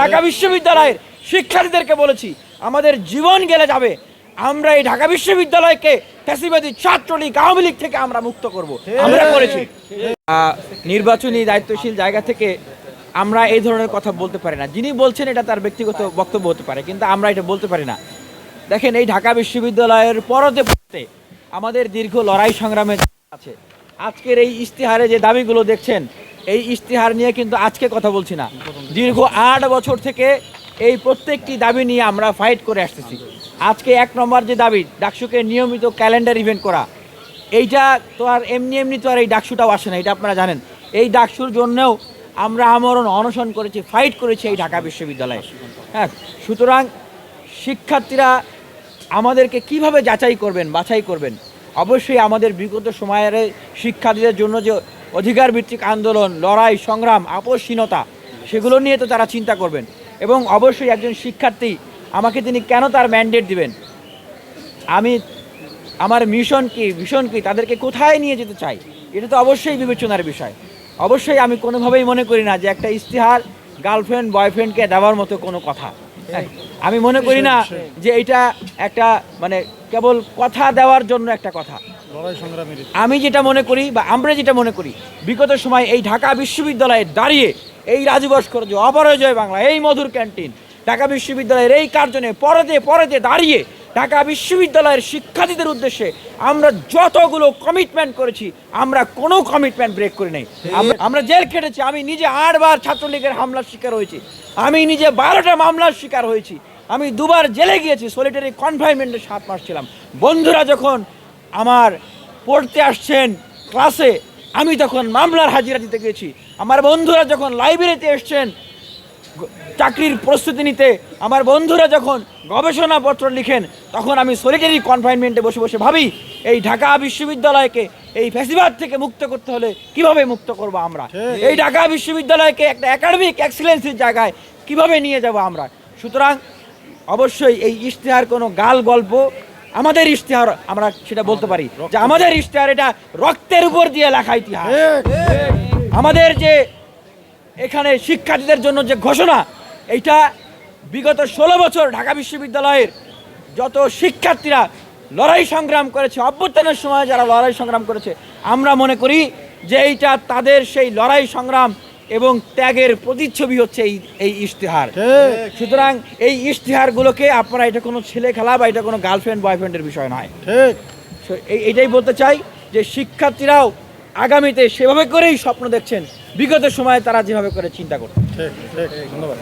ঢাকা বিশ্ববিদ্যালয়ের শিক্ষার্থীদেরকে বলেছি আমাদের জীবন গেলে যাবে। আমরা এই ঢাকা বিশ্ববিদ্যালয়কে ফ্যাসিবাদী ছাত্রলীগ আওয়ামী লীগ থেকে আমরা মুক্ত করব। আমরা করেছি। নির্বাচনী দায়িত্বশীল জায়গা থেকে আমরা এই ধরনের কথা বলতে পারি না। যিনি বলছেন এটা তার ব্যক্তিগত বক্তব্য হতে পারে কিন্তু আমরা এটা বলতে পারি না। দেখেন এই ঢাকা বিশ্ববিদ্যালয়ের পরতে পড়তে আমাদের দীর্ঘ লড়াই সংগ্রামে আছে। আজকের এই ইশতেহারে যে দাবিগুলো দেখছেন এই ইশতেহার নিয়ে কিন্তু আজকে কথা বলছি না। দীর্ঘ আট বছর থেকে এই প্রত্যেকটি দাবি নিয়ে আমরা ফাইট করে আসতেছি। আজকে এক নম্বর যে দাবি, ডাকসুকে নিয়মিত ক্যালেন্ডার ইভেন্ট করা, এইটা তো আর এমনি এমনি তো আর এই ডাকসুটাও আসে না, এটা আপনারা জানেন। এই ডাকসুর জন্যও আমরা আমরণ অনশন করেছি ফাইট করেছি এই ঢাকা বিশ্ববিদ্যালয়ে। হ্যাঁ সুতরাং শিক্ষার্থীরা আমাদেরকে কীভাবে যাচাই করবেন, বাছাই করবেন? অবশ্যই আমাদের বিগত সময়ের শিক্ষার্থীদের জন্য যে অধিকার ভিত্তিক আন্দোলন লড়াই সংগ্রাম আপসহীনতা সেগুলো নিয়ে তো তারা চিন্তা করবেন। এবং অবশ্যই একজন শিক্ষার্থী আমাকে তিনি কেন তার ম্যান্ডেট দিবেন? আমি আমার মিশন কি ভিশন কি তাদেরকে কোথায় নিয়ে যেতে চাই? এটা তো অবশ্যই বিবেচনার বিষয়। অবশ্যই আমি কোনোভাবেই মনে করি না যে একটা ইস্তেহার গার্লফ্রেন্ড বয়ফ্রেন্ডকে দেওয়ার মতো কোনো কথা। হ্যাঁ, আমি মনে করি না যে এটা একটা মানে কেবল কথা দেওয়ার জন্য একটা কথা। আমি যেটা মনে করি বা আমরা যেটা মনে করি বিগত সময় এই ঢাকা বিশ্ববিদ্যালয়ে দাঁড়িয়ে এই রাজু ভাস্কর্য অপরাজয় বাংলা এই মধুর ক্যান্টিন ঢাকা বিশ্ববিদ্যালয়ের এই কার্জনে পরেতে পরেতে দাঁড়িয়ে ঢাকা বিশ্ববিদ্যালয়ের শিক্ষার্থীদের উদ্দেশ্যে আমরা যতগুলো কমিটমেন্ট করেছি আমরা কোনো কমিটমেন্ট ব্রেক করি নাই। আমরা- আমরা জেল খেটেছি আমি নিজে আটবার ছাত্রলীগের হামলার শিকার হয়েছি আমি নিজে বারোটা মামলার শিকার হয়েছি আমি দুবার জেলে গিয়েছি সলিটারি কনফাইনমেন্টে সাত মাস ছিলাম। বন্ধুরা যখন আমার পড়তে আসছেন ক্লাসে আমি তখন মামলার হাজিরা দিতে গেছি আমার বন্ধুরা যখন লাইব্রেরিতে এসছেন চাকরির প্রস্তুতি নিতে আমার বন্ধুরা যখন গবেষণাপত্র লিখেন তখন আমি সলিটারি কনফাইনমেন্টে বসে বসে ভাবি এই ঢাকা বিশ্ববিদ্যালয়কে এই ফ্যাসিবাদ থেকে মুক্ত করতে হলে কীভাবে মুক্ত করব আমরা? এই ঢাকা বিশ্ববিদ্যালয়কে একটা একাডেমিক এক্সিলেন্সের জায়গায় কীভাবে নিয়ে যাব আমরা? সুতরাং অবশ্যই এই ইশতেহার কোনো গাল গল্প আমাদের ইশতেহার আমরা সেটা বলতে পারি যে আমাদের ইশতেহার এটা রক্তের উপর দিয়ে লেখা ইতিহাস। আমাদের যে এখানে শিক্ষার্থীদের জন্য যে ঘোষণা এইটা বিগত ষোলো বছর ঢাকা বিশ্ববিদ্যালয়ের যত শিক্ষার্থীরা লড়াই সংগ্রাম করেছে অভ্যুত্থানের সময় যারা লড়াই সংগ্রাম করেছে আমরা মনে করি যে এইটা তাদের সেই লড়াই সংগ্রাম এবং ত্যাগের প্রতিচ্ছবি হচ্ছে এই এই ইশতেহার। সুতরাং এই ইশতেহারগুলোকে আপনারা এটা কোনো ছেলে খেলা বা এটা কোনো গার্লফ্রেন্ড বয়ফ্রেন্ডের বিষয় নয়। ঠিক। এটাই বলতে চাই যে শিক্ষার্থীরাও আগামীতে সেভাবে করেই স্বপ্ন দেখছেন। বিগত সময়ে তারা যেভাবে করে চিন্তা করতেন ঠিক ঠিক। ধন্যবাদ।